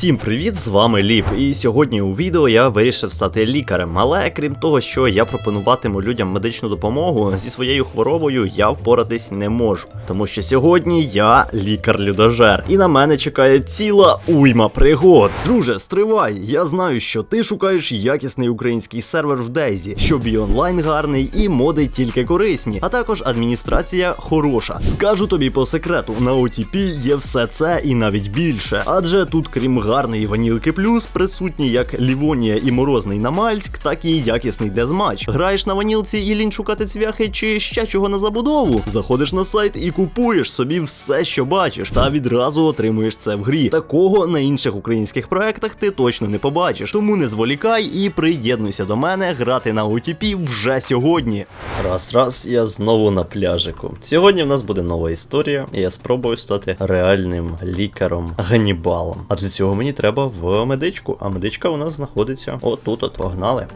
Всім привіт, з вами Ліп. І сьогодні у відео я вирішив стати лікарем. Але крім того, що я пропонуватиму людям медичну допомогу, зі своєю хворобою я впоратись не можу. Тому що сьогодні я лікар-людожер, і на мене чекає ціла уйма пригод. Друже, стривай! Я знаю, що ти шукаєш якісний український сервер в Дейзі, щоб і онлайн гарний, і моди тільки корисні, а також адміністрація хороша. Скажу тобі по секрету, на OTP є все це і навіть більше. Адже тут, крім гарної ванілки плюс, присутні як Лівонія і Морозний Намальськ, так і якісний дезматч. Граєш на ванілці і лінь шукати цвяхи чи ще чого на забудову. Заходиш на сайт і купуєш собі все, що бачиш, та відразу отримуєш це в грі. Такого на інших українських проектах ти точно не побачиш. Тому не зволікай і приєднуйся до мене грати на OTP вже сьогодні. Раз, раз, я знову на пляжику. Сьогодні в нас буде нова історія, і я спробую стати реальним лікаром Ганнібалом. А для цього мені треба в медичку. А медичка у нас знаходиться отут. От погнали.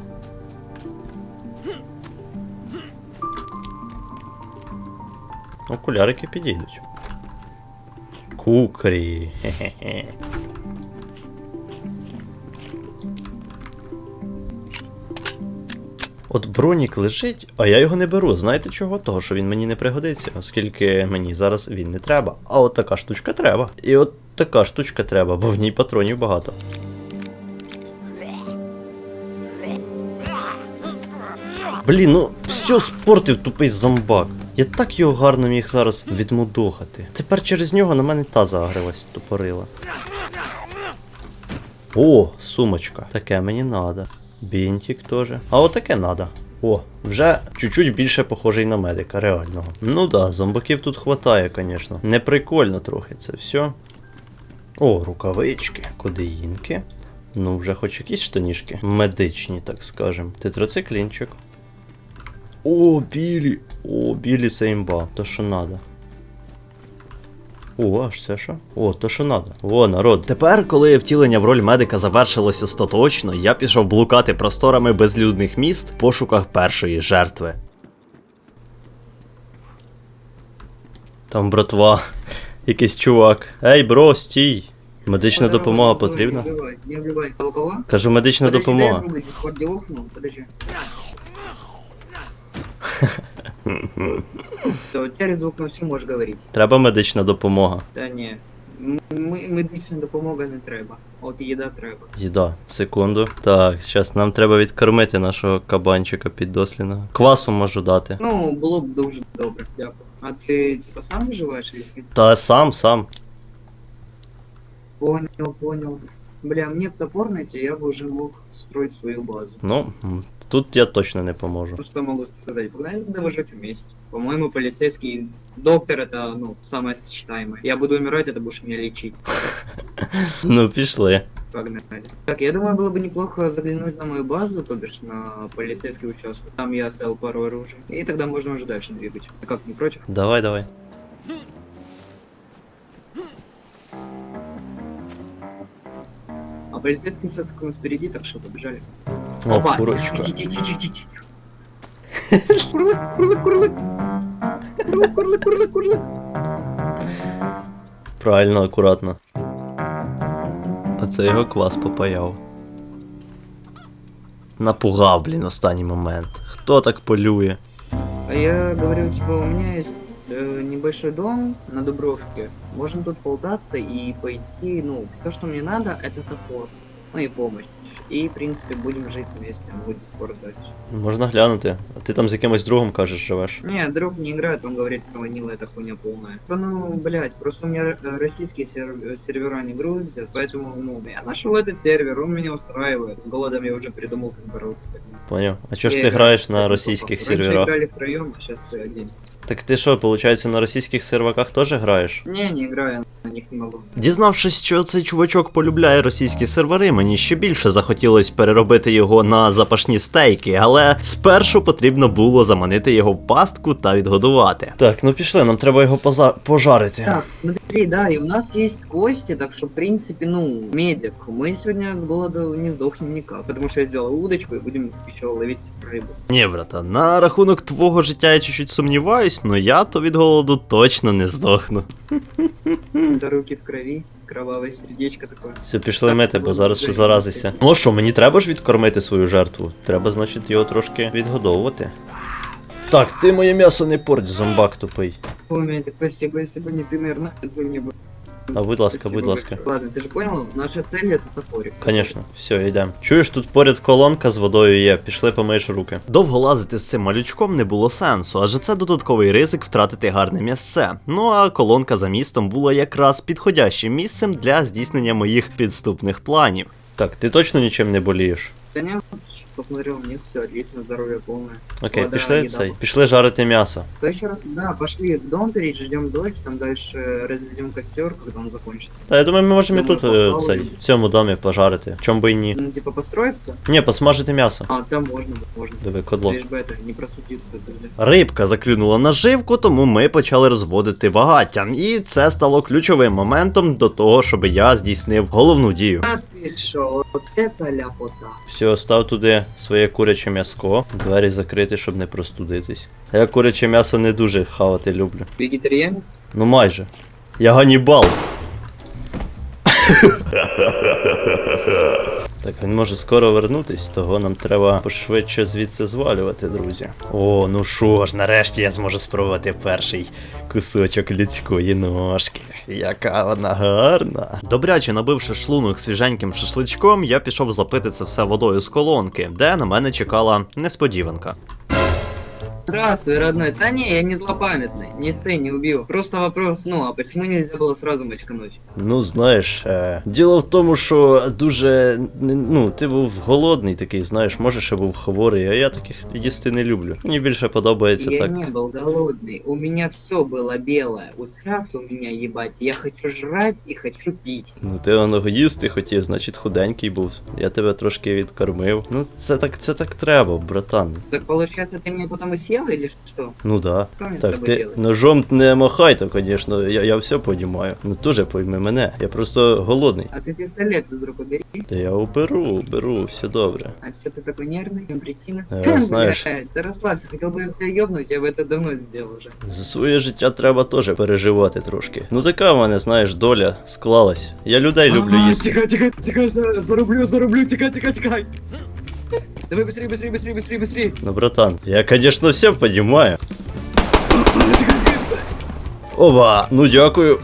Окулярики підійдуть. Кукрі. Хе-хе-хе. От бронік лежить, а я його не беру. Знаєте чого? Того, що він мені не пригодиться, оскільки мені зараз він не треба. А от така штучка треба. І от така штучка треба, бо в ній патронів багато. Блін, ну все спортив тупий зомбак. Я так його гарно міг зараз відмудохати. Тепер через нього на мене та загрилась тупорила. О, сумочка. Таке мені надо. Бінтик теж. А отаке надо. О, вже чуть-чуть більше похожий на медика, реального. Ну да, зомбаків тут хватає, звісно. Неприкольно трохи це все. О, рукавички, кодеїнки. Ну, вже хоч якісь штанішки. Медичні, так скажем. Тетроциклінчик. О, білі! О, білі це імба. То що надо. О, аж це що? О, то що надо. О, народ. Тепер, коли втілення в роль медика завершилось остаточно, я пішов блукати просторами безлюдних міст в пошуках першої жертви. Там братва, якийсь чувак. Ей, бро, стій! Медична допомога потрібна? Не вливай, не вливай. А кого? Кажу, медична Подожди, допомога. делов, ну, подожди. Все, теперь звук на всю можешь говорить. Треба медична допомога. Та ні. М- ми- Медична допомога не треба. От їда треба. Їда, секунду. Так, зараз нам треба відкормити нашого кабанчика піддослідного. Квасу можу дати. Ну, було б дуже добре, дякую. А ти типа сам виживаєш, якщо? Та сам, сам. Понял, понял. Бля, мне б топор найти, я бы уже мог строить свою базу. Ну, м, тут я точно не поможу. Ну что могу сказать? Погнали тогда выжить вместе. По-моему, полицейский доктор это, ну, самое сочетаемое. Я буду умирать, это будешь меня лечить. Ну, пішли. Погнали. Так, я думаю, было бы неплохо заглянуть на мою базу, то бишь на полицейский участок. Там я оставил пару оружий. И тогда можно уже дальше двигать. Ты как, не против? Давай, давай. А полицейский участок у нас впереди, так что побежали. О, Опа! курочка. Курлык, курлык, курлык. Курлык, курлык, курлык, курлык. Правильно, акуратно А це його квас попаяв. Напугав, блін, останній момент. Хто так полює? А я говорю, типа, у меня есть э, небольшой дом на Дубровке. Можно тут полтаться и пойти, ну, все, что мне надо, это топор. Ну и помощь. И, в принципе, будем жить вместе, могу Дискорд дать. Можна глянути. А ти там з якимось другом кажеш, живеш. Не, друг не играет, он говорит, что ванила это хуйня полная. Ну, блять, просто у меня э, российские сер- сервера не грузят, поэтому, ну, я нашел этот сервер, он меня устраивает. С голодом я уже придумал, как бороться. поэтому Поняв. А чого ж я ти играю граєш на только російських по- Раньше серверах? играли втроем, а сейчас один. Так ти що, виходить, на російських серваках теж граєш? Не, не играю, на них не могу. Дізнавшись, що цей чувачок полюбляє російські сервери, мені ще більше захотілось переробити його на запашні стейки, але спершу потрібно було заманити його в пастку та відгодувати. Так, ну пішли, нам треба його поза- пожарити. Так, смотри, да, и у нас есть кости, так что, в принципе, ну, медик. Мы сегодня с голоду не сдохнем никак, потому что я сделал удочку и будем еще ловить рыбу. Ні, брата, на рахунок твого життя я чуть-чуть сумніваюсь, но я то від голоду точно не здохну. Это руки в крови. кровавое сердечко такое. Все, пішли мити, бо зараз ще заразися. Ну а що, мені треба ж відкормити свою жертву? Треба, значить, його трошки відгодовувати. Так, ти моє м'ясо не порть, зомбак тупий. Помните, спасибо, если бы не ты, наверное, бы мне бы... А будь ласка, будь ласка. Ладно, ты же понял, наша цель это топорик. Конечно, все, йдемо. Чуєш, тут поряд колонка з водою є, пішли помиєш руки. Довго лазити з цим малючком не було сенсу, адже це додатковий ризик втратити гарне місце. Ну а колонка за містом була якраз підходящим місцем для здійснення моїх підступних планів. Так, ти точно нічим не болієш? Да не, сейчас посмотрел, нет, все отлично, здоровье полное. Окей, Вода, пішли еда. цей. Пішли жарити м'ясо. То еще раз, да, пошли в дом перейдем дождь, там дальше разведем костер, когда он закончится. Та я думаю, ми можемо і Думаю, тут е, попали. цей, в цьому домі пожарити. Чом би і ні. Ну, типа построиться? Ні, посмажити м'ясо. А, там можно, можно. Диви, кодло. Лишь бы это, не просудиться. подожди. Рибка заклюнула наживку, тому ми почали розводити багаття. І це стало ключовим моментом до того, щоб я здійснив головну дію. А ты шо, вот это ляпота. Все, став туди своє куряче м'яско, двері закриті, щоб не простудитись. Я куряче м'ясо не дуже хавати люблю. Вегетарианец? Ну майже. Я ганібал. Так, він може скоро вернутись, того нам треба пошвидше звідси звалювати, друзі. О, ну що ж, нарешті я зможу спробувати перший кусочок людської ножки. Яка вона гарна. Добряче набивши шлунок свіженьким шашличком, я пішов запити це все водою з колонки, де на мене чекала несподіванка. Здравствуй, родной. Да не, я не злопамятный. Не ссы, не убил. Просто вопрос, ну, а почему нельзя было сразу мочкануть? Ну, знаєш, е, діло в тому, що дуже. не- Ну, ти був голодний такий, знаєш, може ще був хворий, а я таких їсти не люблю. Мені більше подобається я так. не был голодный. У меня все было белое. Вот сейчас у меня, ебать, я хочу жрать и хочу пить. Ну, ти воно їсти хотів, значить худенький був. Я тебе трошки відкормив. Ну, це так, це так треба, братан. Так получается, ты меня потом и съел или что? Ну да. Что мне с Так, тобой ти делать? ножом не махай, то, звісно, я, я все понімаю. Ну теж пойми мене. Я просто голодний. А ты пистолет из рук убери. Та я уберу, уберу, все добре. А что ты такой нервный, импрессивный? Э, знаешь- Блядь, Да расслабься, хотел бы я тебя ебнуть, я бы это давно сделал уже. За своє життя треба теж переживати трошки. Ну така в мене, знаєш, доля склалась. Я людей люблю А, їсти. Тихо, тихо, тихо, за- зарублю, зарублю, тихо, тихо, тихо. Давай быстрее, быстрее, быстрее, быстрее, быстрее. Ну, братан, я, конечно, все понимаю. Оба, ну дякую.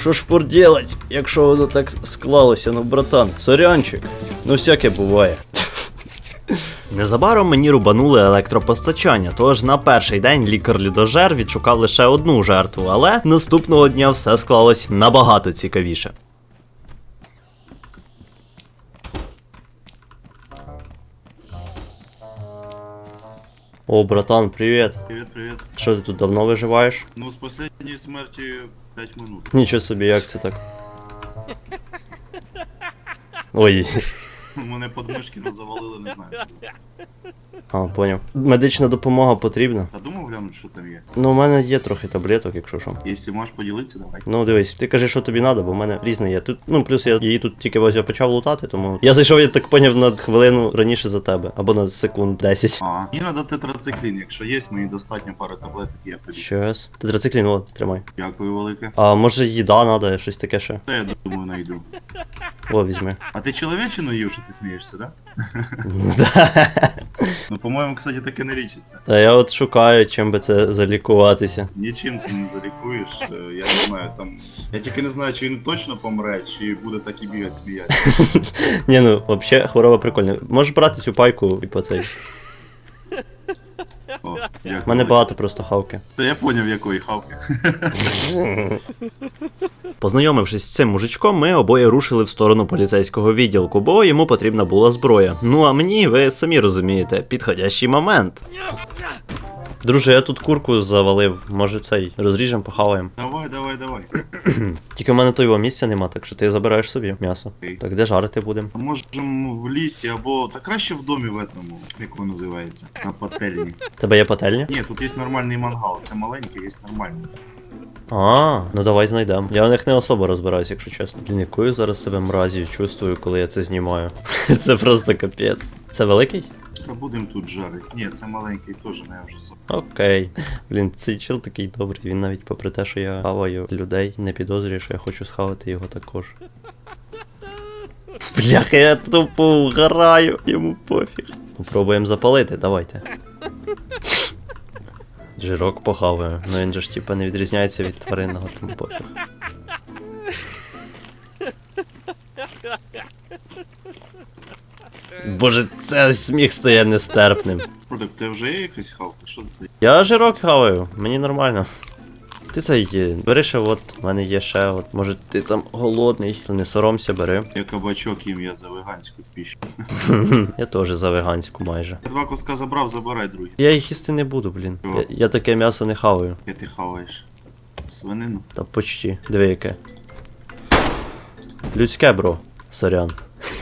Що ж пор делать, якщо воно так склалося, ну братан, сорянчик. Ну всяке буває. Незабаром мені рубанули електропостачання, тож на перший день лікар-людожер відшукав лише одну жертву, але наступного дня все склалось набагато цікавіше. О, братан, привет. Привет, привет. Що ти тут давно виживаєш? Ну, с последней смерти 5 минут. Нічого собі, як це так? Ой, У мене подмишки завалили, не знаю. А, поняв. Медична допомога потрібна. Та думав глянути, що там є. Ну, у мене є трохи таблеток, якщо що. Якщо можеш поділитися, давай. Ну, дивись, ти кажи, що тобі треба, бо в мене різне є. Тут, ну, плюс я її тут тільки ось я почав лутати, тому. Я зайшов, я так поняв, на хвилину раніше за тебе. Або на секунд 10. А, мені треба тетрациклін, якщо є, мені достатньо пари таблеток, тобі. Щас. Тетрациклін, о, тримай. Дякую велике. А може їда треба, щось таке ще. Та я думаю, найду. О, візьми. А ти чоловічину їв, що ти смієшся, да? Ну. По-моєму, кстати, таке не лічиться. Та я от шукаю, чим би це залікуватися. Нічим це не залікуєш. е, Я не знаю, там. Я тільки не знаю, чи він точно помре, чи буде так і бігати сміятися. Ні, ну, взагалі, хвороба прикольна. Можеш брати цю пайку і по цей. О, дякую. У мене багато просто хавки. Та я поняв, якої хавки. Познайомившись з цим мужичком, ми обоє рушили в сторону поліцейського відділку, бо йому потрібна була зброя. Ну а мені, ви самі розумієте, підходящий момент. Друже, я тут курку завалив, може цей розріжем, похаваємо. Давай, давай, давай. Тільки в мене того місця нема, так що ти забираєш собі м'ясо. Окей. Так де жарити будемо? Можемо в лісі або та краще в домі в этому, як воно називається, на пательні. Тебе є пательня? Ні, тут є нормальний мангал, це маленький, є нормальний. А, ну давай знайдемо. Я в них не особо розбираюсь, якщо чесно. Блін, якою зараз себе мразію чувствую, коли я це знімаю. це просто капець. Це великий? Та будемо тут жарити. Ні, це маленький теж не вже за. Окей. Блін, цей чел такий добрий. Він навіть попри те, що я хаваю людей, не підозрює, що я хочу схавати його також. Бляха, я тупо вгораю, йому пофіг. Ну, пробуємо запалити, давайте. Жирок похаваю. Ну він же ж типа не відрізняється від тваринного, тому пофіг. Боже, це сміх стає нестерпним. Так ти вже є якась хавка? Що ти? Я жирок хаваю, мені нормально. Ти цей е, бери ще от, в мене є ще от. Може ти там голодний, то не соромся, бери. Я кабачок їм я за веганську піщу. Я теж за веганську майже. Я два куска забрав, забирай другий. Я їх їсти не буду, блін. Я, я таке м'ясо не хаваю. Я ти хаваєш. Свинину. Та почти. Диви яке. Людське, бро. Сорян.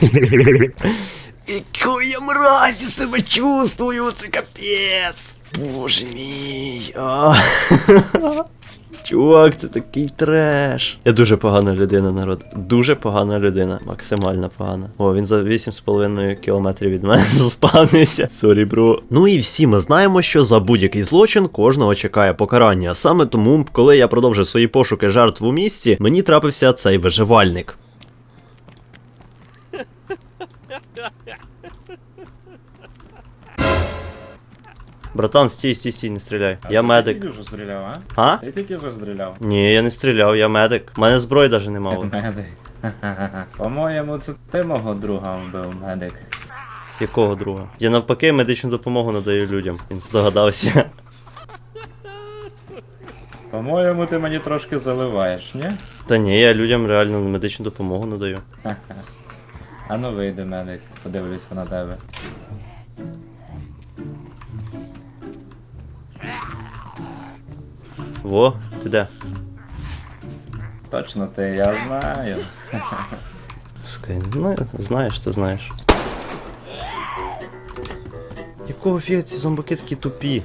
Яку я мразі себе чувствую, це капець. Боже мій. Чувак, це такий треш. Я дуже погана людина, народ. Дуже погана людина. Максимально погана. О, він за 8,5 кілометрів від мене заспавнився. Сорі, бро. Ну і всі ми знаємо, що за будь-який злочин кожного чекає покарання. Саме тому, коли я продовжив свої пошуки жертв у місті, мені трапився цей виживальник. Братан, стій, стій, стій, не стріляй. Я Ти медик. тільки вже стріляв, а? А? Ти тільки вже стріляв. Ні, я не стріляв, я медик. У мене зброї навіть нема. от. Медик. По-моєму, це ти мого друга вбив, медик. Якого друга? Я навпаки медичну допомогу надаю людям. Він здогадався. По-моєму, ти мені трошки заливаєш, ні? Та ні, я людям реально медичну допомогу надаю. А ну вийди, медик, подивлюся на тебе. Во, ти де? Точно ти, я знаю. Скай, ну, знаєш, то знаєш. Якого фіга ці зомбаки такі тупі?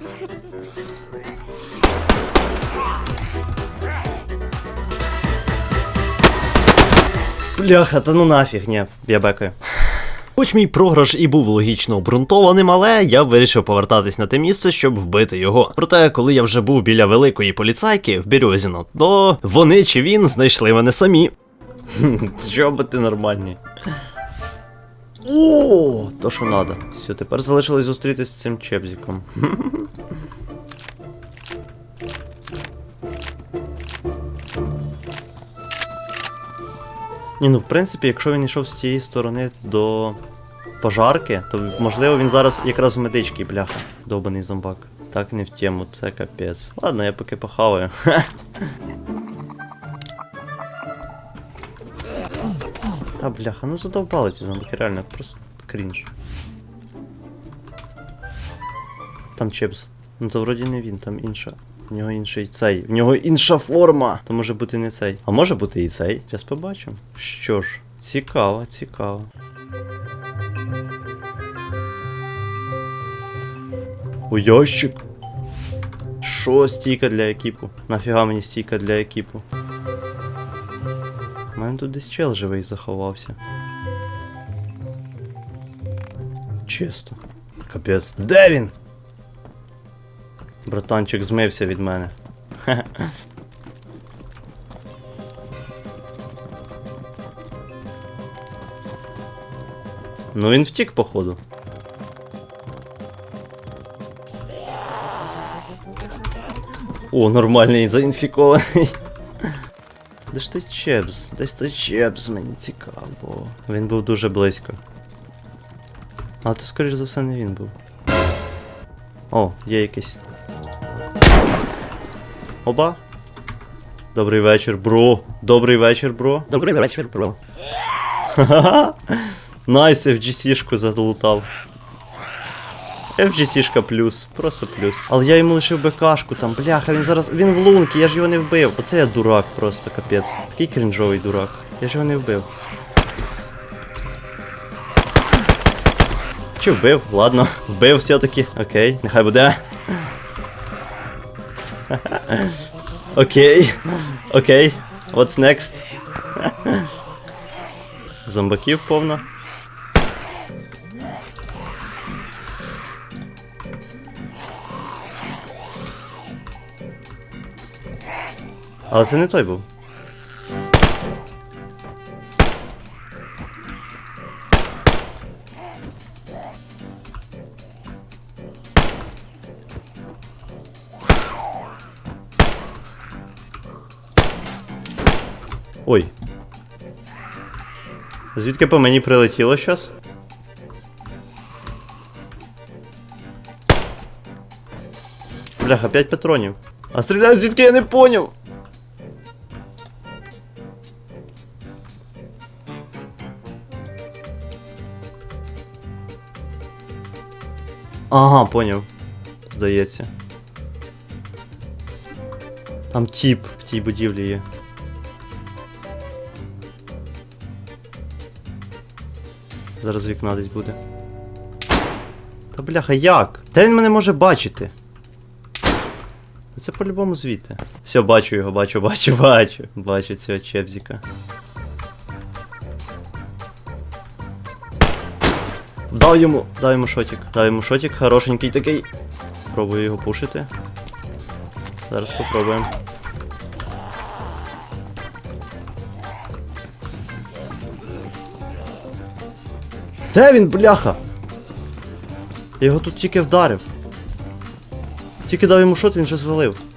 Бляха, та ну нафіг, ні, я бекаю. Хоч мій програш і був логічно обґрунтованим, але я вирішив повертатись на те місце, щоб вбити його. Проте, коли я вже був біля великої поліцайки в Бірюзіно, то вони чи він знайшли мене самі. Що би ти нормальний. О, то що надо. Все, тепер залишилось зустрітись з цим чепзиком. Ні, ну в принципі, якщо він йшов з цієї сторони до пожарки, то можливо він зараз якраз в медичці, бляха. Довбаний зомбак. Так не в тему, це капець. Ладно, я поки похаваю. Та бляха, ну задовбали ці зомбаки, реально, просто крінж. Там чипс. Ну то вроді не він, там інша. В нього інший цей. В нього інша форма. То може бути не цей. А може бути і цей. Зараз побачимо. Що ж, цікаво, цікаво. О, ящик. Що стійка для екіпу? Нафіга мені стійка для екіпу? У мене тут десь чел живий заховався. Чисто. Капець. Де він? Братанчик змився від мене. ну він втік, походу. О, нормальний заінфікований. Де ж ти Чепс? Де ж ти Чепс? Мені цікаво. Він був дуже близько. А то, скоріш за все, не він був. О, є якийсь. Оба. Добрий вечір, бро. Добрий вечір, бро. Добрий вечір, бро. Ха-ха-ха. Найс, FGC-шку залутав. FGC-шка плюс, просто плюс. Але я йому лишив БКшку там, бляха, він зараз. Він в лунки, я ж його не вбив. Оце я дурак просто, капець. Такий крінжовий дурак. Я ж його не вбив. Чи вбив? Ладно, вбив все-таки. Окей, нехай буде. Окей. Окей. What's next? Зомбаків повно. Але це не той був. Ой. Звідки по мені прилетіло щас? Бляха, 5 патронів. А стріляють звідки я не поняв. Ага, поняв. Здається. Там тіп в тій будівлі є. Зараз вікна десь буде. Та бляха, як? Де він мене може бачити? Це по-любому звідти. Все, бачу його, бачу, бачу, бачу. Бачу цього чепзіка. Дав йому, дав йому шотик. Дав йому шотик, хорошенький такий. Пробую його пушити. Зараз попробуємо. Де він, бляха? Я його тут тільки вдарив. Тільки дав йому шот, він вже звалив.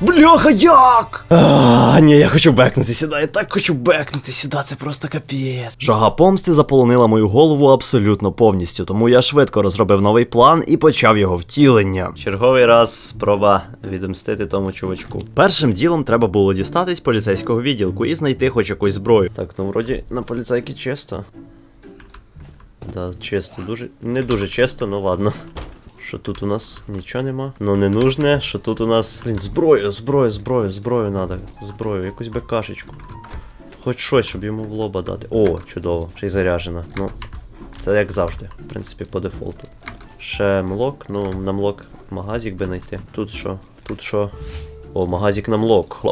Бляха, як? А, ні, я хочу бекнути сюди, я так хочу бекнути сюди, це просто капець. Жага помсти заполонила мою голову абсолютно повністю, тому я швидко розробив новий план і почав його втілення. Черговий раз спроба відомстити тому чувачку. Першим ділом треба було дістатись поліцейського відділку і знайти хоч якусь зброю. Так, ну вроді на поліцейки чисто. Да, чисто, дуже. Не дуже чисто, ну ладно. Що тут у нас? Нічого нема. Ну не нужне. Що тут у нас. Блін, зброю, зброю, зброю, зброю треба. Зброю, якусь бекашечку. Хоч щось, щоб йому в лоба дати. О, чудово, ще й заряжена. Ну, це як завжди, в принципі, по дефолту. Ще млок, ну, на млок магазик би знайти. Тут що? Тут що? О, магазик на млок.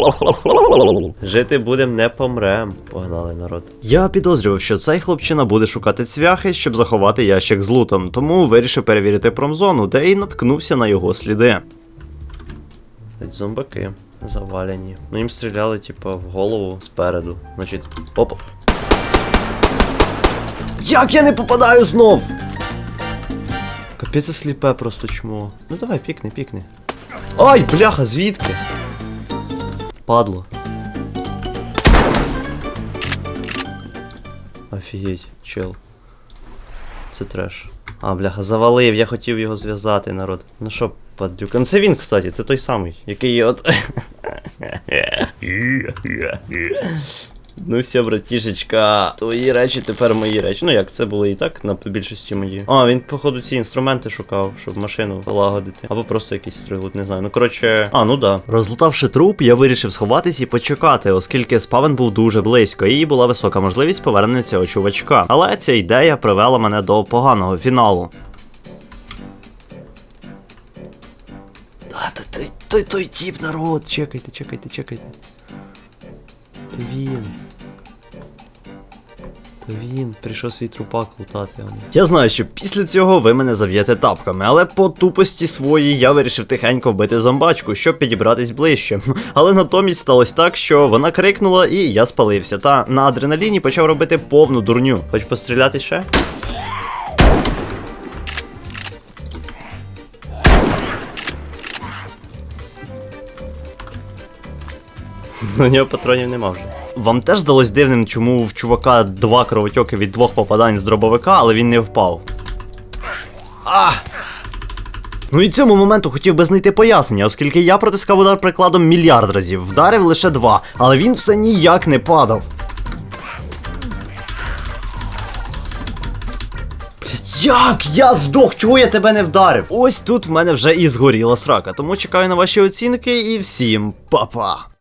Жити будем, не помрем. Погнали, народ. Я підозрював, що цей хлопчина буде шукати цвяхи, щоб заховати ящик з лутом, тому вирішив перевірити промзону, де і наткнувся на його сліди. Зомбаки завалені. Ну їм стріляли, типа, в голову спереду. Значить, опа. Як я не попадаю знов? Капець сліпе просто чмо. Ну давай, пікни, пікни. Ай, бляха, звідки? Падло. Офігеть, чел. Це треш. А, бляха, завалив, я хотів його зв'язати, народ. Ну що, паддюка. Ну це він, кстати, це той самий, який от. Ну все, братішечка, твої речі тепер мої речі. Ну як, це були і так на більшості мої. А, він, походу, ці інструменти шукав, щоб машину полагодити. Або просто якийсь стрілут, не знаю. Ну коротше. А, ну да. Розлутавши труп, я вирішив сховатись і почекати, оскільки спавен був дуже близько, і була висока можливість повернення цього чувачка. Але ця ідея привела мене до поганого фіналу. Да, той, той, той, той тіп, народ, чекайте, чекайте, чекайте. Він. Він прийшов свій трупак лутати. Я знаю, що після цього ви мене зав'єте тапками, але по тупості своїй я вирішив тихенько вбити зомбачку, щоб підібратись ближче. Але натомість сталося так, що вона крикнула і я спалився. Та на адреналіні почав робити повну дурню. Хоч постріляти ще? У нього патронів нема вже. Вам теж здалось дивним, чому в чувака два кровотьоки від двох попадань з дробовика, але він не впав. А! Ну і цьому моменту хотів би знайти пояснення, оскільки я протискав удар прикладом мільярд разів, вдарив лише два, але він все ніяк не падав. Як я здох? Чого я тебе не вдарив? Ось тут в мене вже і згоріла срака, тому чекаю на ваші оцінки і всім па-па.